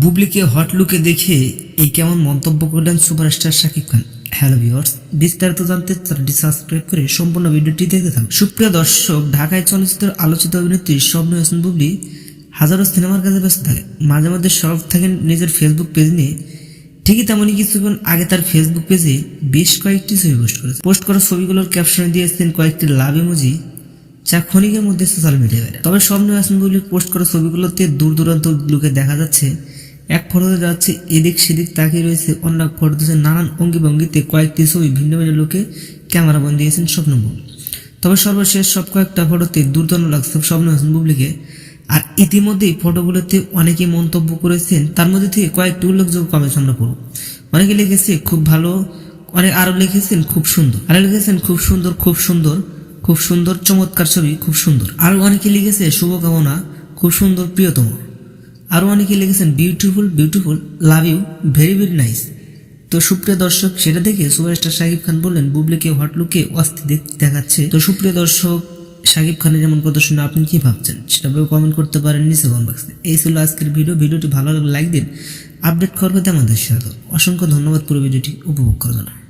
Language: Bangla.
বুবলিকে হট লুকে দেখে এই কেমন মন্তব্য করলেন superstar Shakib Khan. Hello viewers, বিস্তারিত জানতে চ্যানেলটি সাবস্ক্রাইব করে সম্পূর্ণ ভিডিওটি দেখতে থাকুন। সুপ্রিয় দর্শক, ঢাকায় চলচ্চিত্রের আলোচিত অভিনেত্রী স্বপ্ন হাসান বুবলি হাজারো সিনেমার কাজে ব্যস্ত থাকে। মাঝে মধ্যে সরব থাকেন নিজের ফেসবুক পেজ নিয়ে। ঠিকই তেমনই কিছুক্ষণ আগে তার ফেসবুক পেজে বেশ কয়েকটি ছবি পোস্ট করেছে। পোস্ট করা ছবিগুলোর ক্যাপশনে দিয়েছেন কয়েকটি লাভ ইমোজি যা ক্ষণিকের মধ্যে সোশ্যাল মিডিয়ায় তবে স্বপ্ন হাসান বুবলির পোস্ট করা ছবিগুলোতে দূর দূরান্ত লোকে দেখা যাচ্ছে এক ফটোতে যাচ্ছে এদিক সেদিক তাকিয়ে রয়েছে অন্য ফটোতে নানান অঙ্গি ভঙ্গিতে কয়েকটি ছবি ভিন্ন ভিন্ন লোকে ক্যামেরা বন্ধ দিয়েছেন স্বপ্নবুল তবে সর্বশেষ সব কয়েকটা ফটোতে দুর্দান্ত লাগছে স্বপ্ন হাসান বুবলিকে। আর ইতিমধ্যেই ফটোগুলোতে অনেকে মন্তব্য করেছেন, তার মধ্যে থেকে কয়েকটি উল্লেখযোগ্য কমেন্ট আমরা পড়ব অনেকে লিখেছে, খুব ভালো। অনেক আরও লিখেছেন, খুব সুন্দর। আরও লিখেছেন, খুব সুন্দর খুব সুন্দর। খুব সুন্দর, চমৎকার ছবি, খুব সুন্দর। আরও অনেকে লিখেছে, শুভকামনা, খুব সুন্দর, প্রিয়তম। আরও অনেকে লিখেছেন beautiful beautiful love you very very nice তো সুপ্রিয় দর্শক, সেটা দেখে সুপারস্টার শাকিব খান বললেন বুবলিকে হট লুকে অস্থি দেখ- দেখাচ্ছে। তো সুপ্রিয় দর্শক, শাকিব খানের যেমন প্রদর্শনে আপনি কি ভাবছেন? সেটা কমেন্ট করতে পারেন নিচে কমেন্ট বক্সে এই ছিল আজকের ভিডিও ভিডিওটি ভালো লাগলে লাইক দিন। আপডেট করবে আমাদের সাথে অসংখ্য ধন্যবাদ পুরো ভিডিওটি উপভোগ করার জন্য।